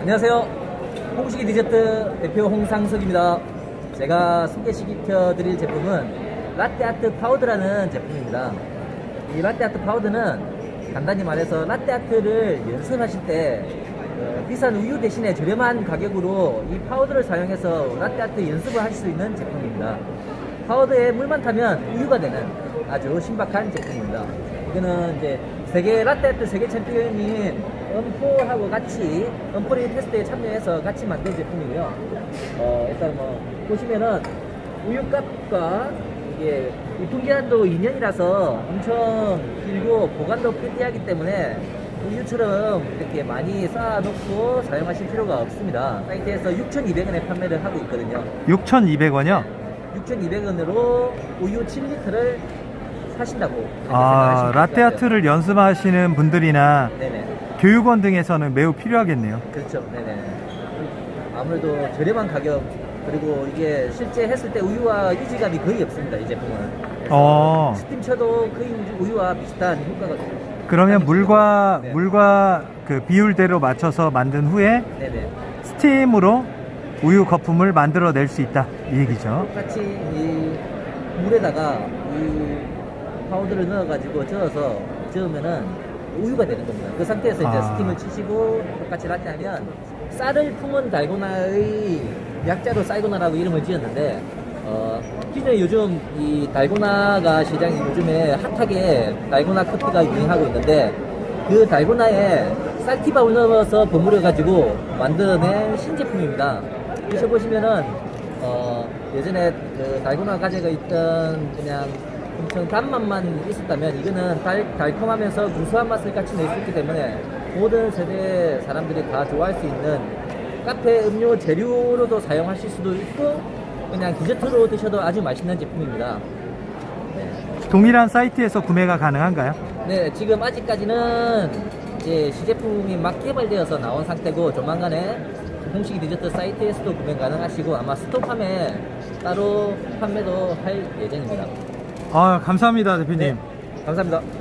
안녕하세요. 홍식이 디저트 대표 홍상석입니다. 제가 소개시켜 드릴 제품은 라떼아트 파우더라는 제품입니다. 이 라떼아트 파우더는 간단히 말해서 라떼아트를 연습하실 때 어, 비싼 우유 대신에 저렴한 가격으로 이 파우더를 사용해서 라떼아트 연습을 할 수 있는 제품입니다. 파우더에 물만 타면 우유가 되는 아주 신박한 제품입니다. 이거는 이제 세계 라떼아트 세계 챔피언인 엄포하고 같이 엄포리 테스트에 참여해서 같이 만든 제품이고요. 어, 일단 뭐 보시면은 우유값과 이게 유통기한도 2년이라서 엄청 길고 보관도 편리하기 때문에 우유처럼 이렇게 많이 쌓아놓고 사용하실 필요가 없습니다. 사이트에서 6,200원에 판매를 하고 있거든요. 6,200원이요? 6,200원으로 우유 7리터를 사신다고. 아, 생각하시면 라떼 아트를 연습하시는 분들이나. 네네. 교육원 등에서는 매우 필요하겠네요. 그렇죠. 네네. 아무래도 저렴한 가격 그리고 이게 실제 했을 때 우유와 유지감이 거의 없습니다. 이 제품은. 그래서 어. 스팀 쳐도 거의 우유와 비슷한 효과가 그러면 물과 네. 물과 그 비율대로 맞춰서 만든 후에 네네. 스팀으로 우유 거품을 만들어 낼 수 있다 이 얘기죠. 똑같이 이 물에다가 우유 파우더를 넣어가지고 저어서 저으면은 우유가 되는 겁니다. 그 상태에서 이제 아. 스팀을 치시고 똑같이 라떼 하면 쌀을 품은 달고나의 약자로 쌀고나라고 이름을 지었는데 어, 기존에 요즘 이 달고나가 시장에 요즘에 핫하게 달고나 커피가 유행하고 있는데 그 달고나에 쌀티밥을 넣어서 버무려 가지고 만들어낸 신제품입니다. 드셔보시면은 어, 예전에 그 달고나 가지고 있던 그냥 엄청 단맛만 있었다면 이거는 달, 달콤하면서 구수한 맛을 같이 낼 수 있기 때문에 모든 세대 사람들이 다 좋아할 수 있는 카페 음료 재료로도 사용하실 수도 있고 그냥 디저트로 드셔도 아주 맛있는 제품입니다. 네. 동일한 사이트에서 구매가 가능한가요? 네, 지금 아직까지는 이제 시제품이 막 개발되어서 나온 상태고 조만간에 공식 디저트 사이트에서도 구매 가능하시고 아마 스톱함에 따로 판매도 할 예정입니다. 아 감사합니다 대표님. 네, 감사합니다.